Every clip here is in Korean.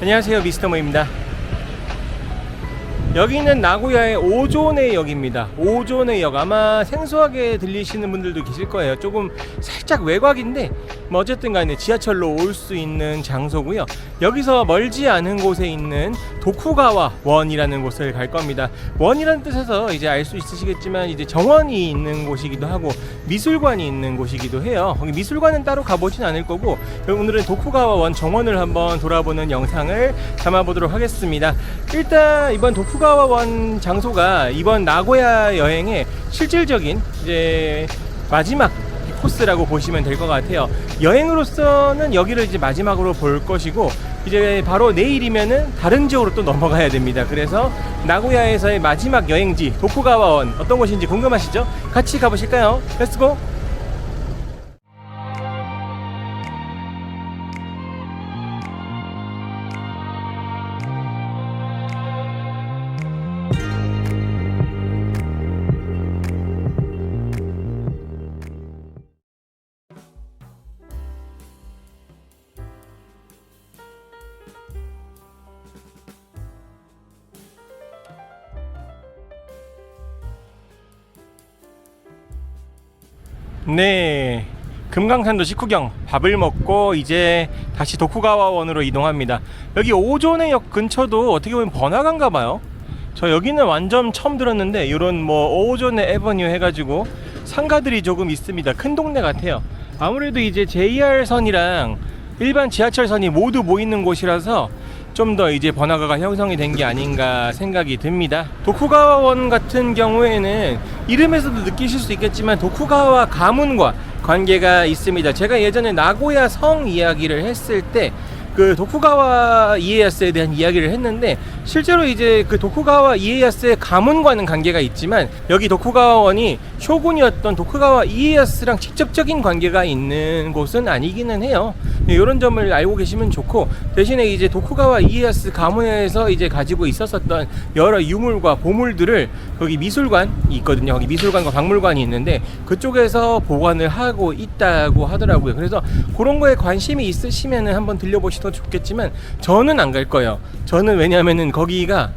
안녕하세요 미스터 모입니다 여기는 나고야의 오존의 역입니다. 오존의 역 아마 생소하게 들리시는 분들도 계실 거예요. 조금 살짝 외곽인데 뭐 어쨌든 간에 지하철로 올 수 있는 장소고요. 여기서 멀지 않은 곳에 있는 도쿠가와 원이라는 곳을 갈 겁니다. 원이라는 뜻에서 이제 알 수 있으시겠지만 이제 정원이 있는 곳이기도 하고 미술관이 있는 곳이기도 해요. 거기 미술관은 따로 가보진 않을 거고 오늘은 도쿠가와 원 정원을 한번 돌아보는 영상을 담아보도록 하겠습니다. 일단 이번 도쿠가 와원 장소가 이번 나고야 여행의 실질적인 이제 마지막 코스라고 보시면 될 것 같아요. 여행으로서는 여기를 이제 마지막으로 볼 것이고 이제 바로 내일이면은 다른 지역으로 또 넘어가야 됩니다. 그래서 나고야에서의 마지막 여행지 도쿠가와 원 어떤 곳인지 궁금하시죠? 같이 가보실까요? 렛츠고! 네. 금강산도 식후경 밥을 먹고 이제 다시 도쿠가와 원으로 이동합니다. 여기 오존의 역 근처도 어떻게 보면 번화가인가 봐요. 저 여기는 완전 처음 들었는데 이런 뭐 오존의 에버뉴 해가지고 상가들이 조금 있습니다. 큰 동네 같아요. 아무래도 이제 JR선이랑 일반 지하철선이 모두 모이는 곳이라서 좀 더 이제 번화가가 형성이 된 게 아닌가 생각이 듭니다. 도쿠가와원 같은 경우에는 이름에서도 느끼실 수 있겠지만 도쿠가와 가문과 관계가 있습니다. 제가 예전에 나고야 성 이야기를 했을 때 그 도쿠가와 이에야스에 대한 이야기를 했는데 실제로 이제 그 도쿠가와 이에야스의 가문과는 관계가 있지만 여기 도쿠가와원이 쇼군이었던 도쿠가와 이에야스랑 직접적인 관계가 있는 곳은 아니기는 해요. 이런 점을 알고 계시면 좋고 대신에 이제 도쿠가와 이에야스 가문에서 이제 가지고 있었었던 여러 유물과 보물들을 거기 미술관이 있거든요. 거기 미술관과 박물관이 있는데 그쪽에서 보관을 하고 있다고 하더라고요. 그래서 그런 거에 관심이 있으시면은 한번 들려보시도 좋겠지만 저는 안 갈 거예요. 저는 왜냐하면은 거기가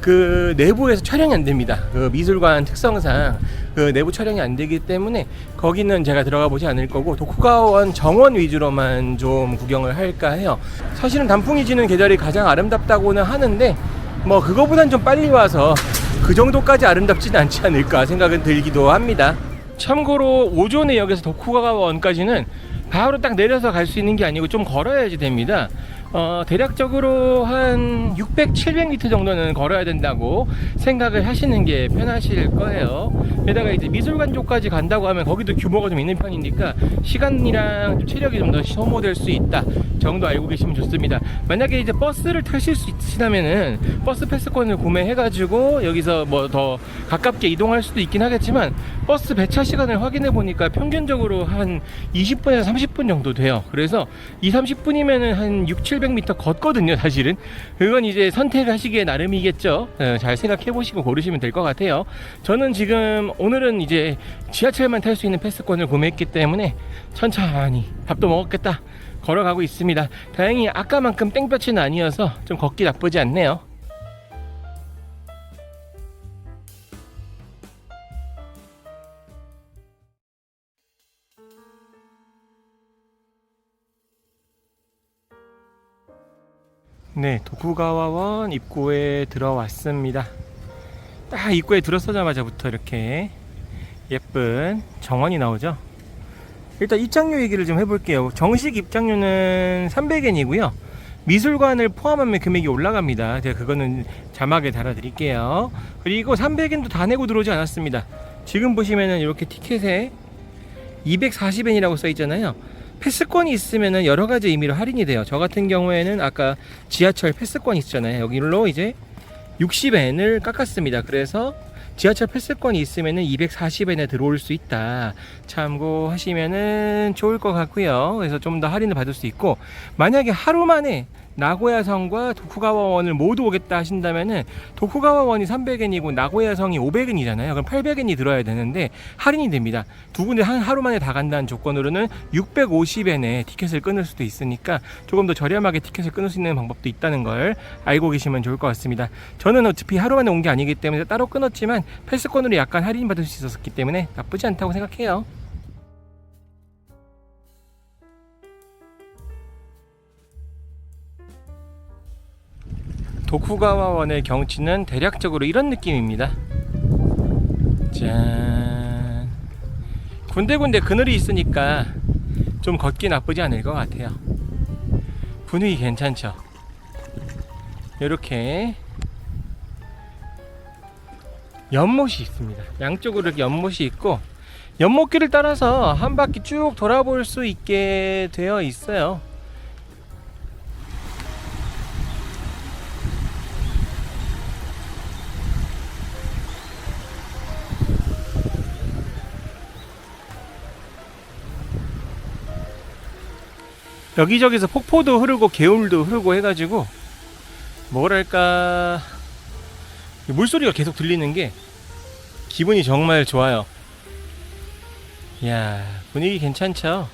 그 내부에서 촬영이 안 됩니다. 그 미술관 특성상 그 내부 촬영이 안 되기 때문에 거기는 제가 들어가 보지 않을 거고 도쿠가원 정원 위주로만 좀 구경을 할까 해요. 사실은 단풍이 지는 계절이 가장 아름답다고는 하는데 뭐 그거보단 좀 빨리 와서 그 정도까지 아름답진 않지 않을까 생각은 들기도 합니다. 참고로 오존의 역에서 도쿠가원까지는 바로 딱 내려서 갈 수 있는 게 아니고 좀 걸어야지 됩니다. 어, 대략적으로 한 600, 700m 정도는 걸어야 된다고 생각을 하시는 게 편하실 거예요. 게다가 이제 미술관 쪽까지 간다고 하면 거기도 규모가 좀 있는 편이니까 시간이랑 좀 체력이 좀 더 소모될 수 있다 정도 알고 계시면 좋습니다. 만약에 이제 버스를 타실 수 있으시다면은 버스 패스권을 구매해가지고 여기서 뭐 더 가깝게 이동할 수도 있긴 하겠지만 버스 배차 시간을 확인해 보니까 평균적으로 한 20분에서 30분 정도 돼요. 그래서 2, 30분이면은 한 6, 700m 걷거든요, 사실은. 그건 이제 선택하시기에 나름이겠죠. 어, 잘 생각해 보시고 고르시면 될 것 같아요. 저는 지금 오늘은 이제 지하철만 탈 수 있는 패스권을 구매했기 때문에 천천히 밥도 먹었겠다. 걸어가고 있습니다. 다행히 아까만큼 땡볕은 아니어서 좀 걷기 나쁘지 않네요. 네, 도쿠가와원 입구에 들어왔습니다. 딱 입구에 들어서자마자부터 이렇게 예쁜 정원이 나오죠. 일단 입장료 얘기를 좀 해볼게요. 정식 입장료는 300엔이고요. 미술관을 포함하면 금액이 올라갑니다. 제가 그거는 자막에 달아드릴게요. 그리고 300엔도 다 내고 들어오지 않았습니다. 지금 보시면은 이렇게 티켓에 240엔이라고 써 있잖아요. 패스권이 있으면은 여러 가지 의미로 할인이 돼요. 저 같은 경우에는 아까 지하철 패스권 있잖아요. 여기로 이제 60엔을 깎았습니다. 그래서 지하철 패스권이 있으면은 240엔에 들어올 수 있다. 참고하시면은 좋을 것 같고요. 그래서 좀 더 할인을 받을 수 있고 만약에 하루 만에 나고야성과 도쿠가와원을 모두 오겠다 하신다면은 도쿠가와원이 300엔이고 나고야성이 500엔이잖아요. 그럼 800엔이 들어야 되는데 할인이 됩니다. 두 군데 한 하루 만에 다 간다는 조건으로는 650엔에 티켓을 끊을 수도 있으니까 조금 더 저렴하게 티켓을 끊을 수 있는 방법도 있다는 걸 알고 계시면 좋을 것 같습니다. 저는 어차피 하루 만에 온 게 아니기 때문에 따로 끊었지만 패스권으로 약간 할인 받을 수 있었기 때문에 나쁘지 않다고 생각해요. 도쿠가와원의 경치는 대략적으로 이런 느낌입니다. 짠. 군데군데 그늘이 있으니까 좀 걷기 나쁘지 않을 것 같아요. 분위기 괜찮죠? 이렇게 연못이 있습니다. 양쪽으로 이렇게 연못이 있고 연못길을 따라서 한 바퀴 쭉 돌아볼 수 있게 되어 있어요. 여기저기서 폭포도 흐르고 개울도 흐르고 해가지고 뭐랄까 물소리가 계속 들리는 게 기분이 정말 좋아요. 이야 분위기 괜찮죠?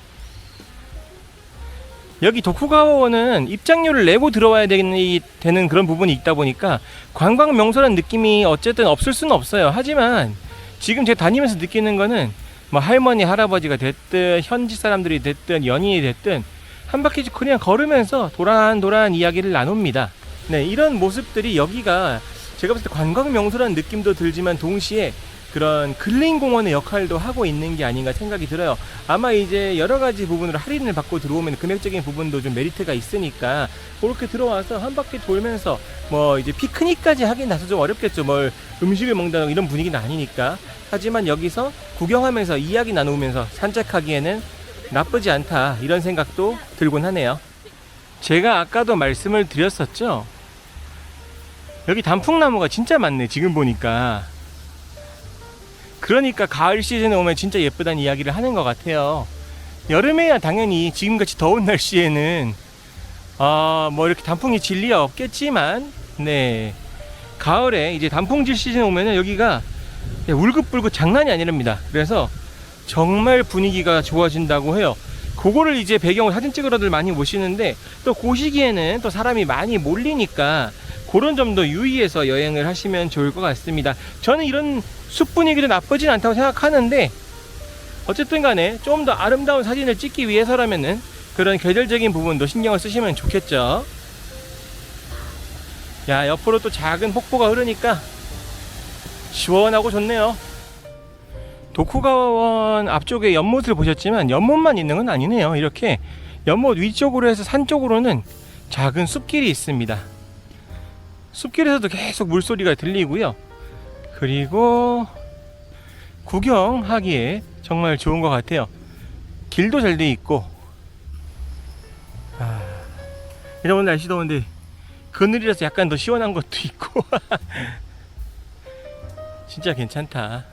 여기 도쿠가와원은 입장료를 내고 들어와야 되는, 그런 부분이 있다 보니까 관광 명소란 느낌이 어쨌든 없을 수는 없어요. 하지만 지금 제가 다니면서 느끼는 거는 뭐 할머니 할아버지가 됐든 현지 사람들이 됐든 연인이 됐든 한 바퀴 그냥 걸으면서 도란도란 이야기를 나눕니다. 네, 이런 모습들이 여기가 제가 봤을 때 관광 명소라는 느낌도 들지만 동시에 그런 근린 공원의 역할도 하고 있는 게 아닌가 생각이 들어요. 아마 이제 여러 가지 부분으로 할인을 받고 들어오면 금액적인 부분도 좀 메리트가 있으니까 그렇게 들어와서 한 바퀴 돌면서 뭐 이제 피크닉까지 하긴 나서 좀 어렵겠죠. 뭘 음식을 먹는다는 이런 분위기는 아니니까. 하지만 여기서 구경하면서 이야기 나누면서 산책하기에는 나쁘지 않다 이런 생각도 들곤 하네요. 제가 아까도 말씀을 드렸었죠. 여기 단풍나무가 진짜 많네 지금 보니까. 그러니까 가을 시즌에 오면 진짜 예쁘다는 이야기를 하는 것 같아요. 여름에야 당연히 지금같이 더운 날씨에는 아 뭐 이렇게 단풍이 질 리가 없겠지만 네 가을에 이제 단풍질 시즌 오면은 여기가 울긋불긋 장난이 아니랍니다. 그래서 정말 분위기가 좋아진다고 해요. 그거를 이제 배경으로 사진 찍으러들 많이 오시는데 또 그 시기에는 또 사람이 많이 몰리니까 그런 점도 유의해서 여행을 하시면 좋을 것 같습니다. 저는 이런 숲 분위기도 나쁘진 않다고 생각하는데 어쨌든 간에 좀 더 아름다운 사진을 찍기 위해서라면은 그런 계절적인 부분도 신경을 쓰시면 좋겠죠. 야, 옆으로 또 작은 폭포가 흐르니까 시원하고 좋네요. 도쿠가와원 앞쪽에 연못을 보셨지만 연못만 있는 건 아니네요. 이렇게 연못 위쪽으로 해서 산 쪽으로는 작은 숲길이 있습니다. 숲길에서도 계속 물소리가 들리고요. 그리고 구경하기에 정말 좋은 것 같아요. 길도 잘 돼 있고. 아, 오늘 날씨 더운데 그늘이라서 약간 더 시원한 것도 있고. 진짜 괜찮다.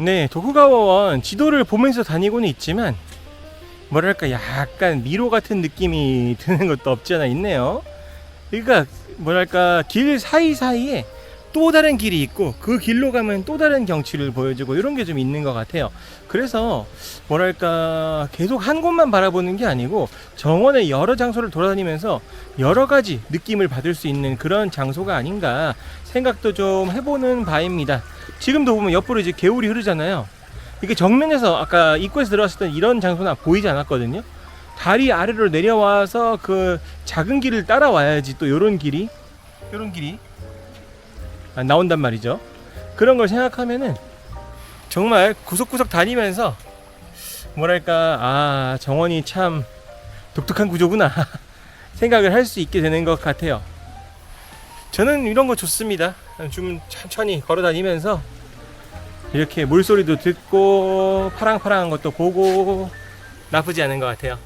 네, 도쿠가와원 지도를 보면서 다니고는 있지만 뭐랄까 약간 미로 같은 느낌이 드는 것도 없지 않아 있네요. 그러니까 뭐랄까 길 사이사이에 또 다른 길이 있고 그 길로 가면 또 다른 경치를 보여주고 이런 게 좀 있는 것 같아요. 그래서 뭐랄까 계속 한 곳만 바라보는 게 아니고 정원의 여러 장소를 돌아다니면서 여러 가지 느낌을 받을 수 있는 그런 장소가 아닌가 생각도 좀 해보는 바입니다. 지금도 보면 옆으로 이제 개울이 흐르잖아요. 이게 정면에서 아까 입구에서 들어왔을 때 이런 장소는 보이지 않았거든요. 다리 아래로 내려와서 그 작은 길을 따라와야지 또 요런 길이 요런 길이 아, 나온단 말이죠. 그런 걸 생각하면은 정말 구석구석 다니면서 뭐랄까 아 정원이 참 독특한 구조구나 생각을 할 수 있게 되는 것 같아요. 저는 이런 거 좋습니다. 좀 천천히 걸어 다니면서 이렇게 물소리도 듣고 파랑파랑한 것도 보고 나쁘지 않은 것 같아요.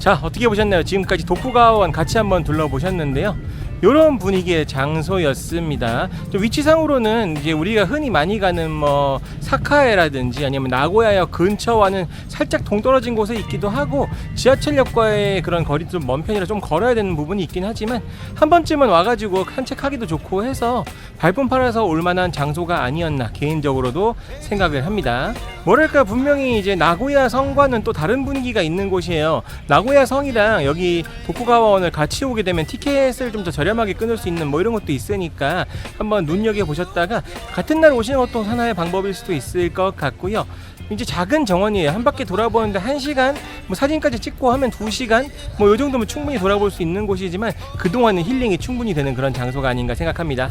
자 어떻게 보셨나요? 지금까지 독후가원 같이 한번 둘러보셨는데요. 이런 분위기의 장소였습니다. 좀 위치상으로는 이제 우리가 흔히 많이 가는 뭐 사카에라든지 아니면 나고야역 근처와는 살짝 동떨어진 곳에 있기도 하고 지하철역과의 그런 거리도 좀먼 편이라 좀 걸어야 되는 부분이 있긴 하지만 한 번쯤은 와가지고 산책하기도 좋고 해서 발품 팔아서 올만한 장소가 아니었나 개인적으로도 생각을 합니다. 뭐랄까 분명히 이제 나고야 성과는 또 다른 분위기가 있는 곳이에요. 나고야 성이랑 여기 도쿠가와원을 같이 오게 되면 티켓을 좀 더 저렴 하게 끊을 수 있는 뭐 이런 것도 있으니까 한번 눈여겨 보셨다가 같은 날 오시는 것도 하나의 방법일 수도 있을 것 같고요. 이제 작은 정원이에요. 한 바퀴 돌아보는데 한 시간, 뭐 사진까지 찍고 하면 두 시간, 뭐이 정도면 충분히 돌아볼 수 있는 곳이지만 그 동안은 힐링이 충분히 되는 그런 장소가 아닌가 생각합니다.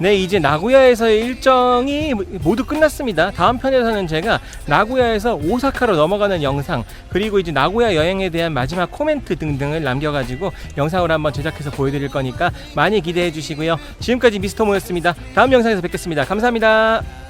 네, 이제 나고야에서의 일정이 모두 끝났습니다. 다음 편에서는 제가 나고야에서 오사카로 넘어가는 영상, 그리고 이제 나고야 여행에 대한 마지막 코멘트 등등을 남겨가지고 영상으로 한번 제작해서 보여드릴 거니까 많이 기대해 주시고요. 지금까지 미스터 모였습니다. 다음 영상에서 뵙겠습니다. 감사합니다.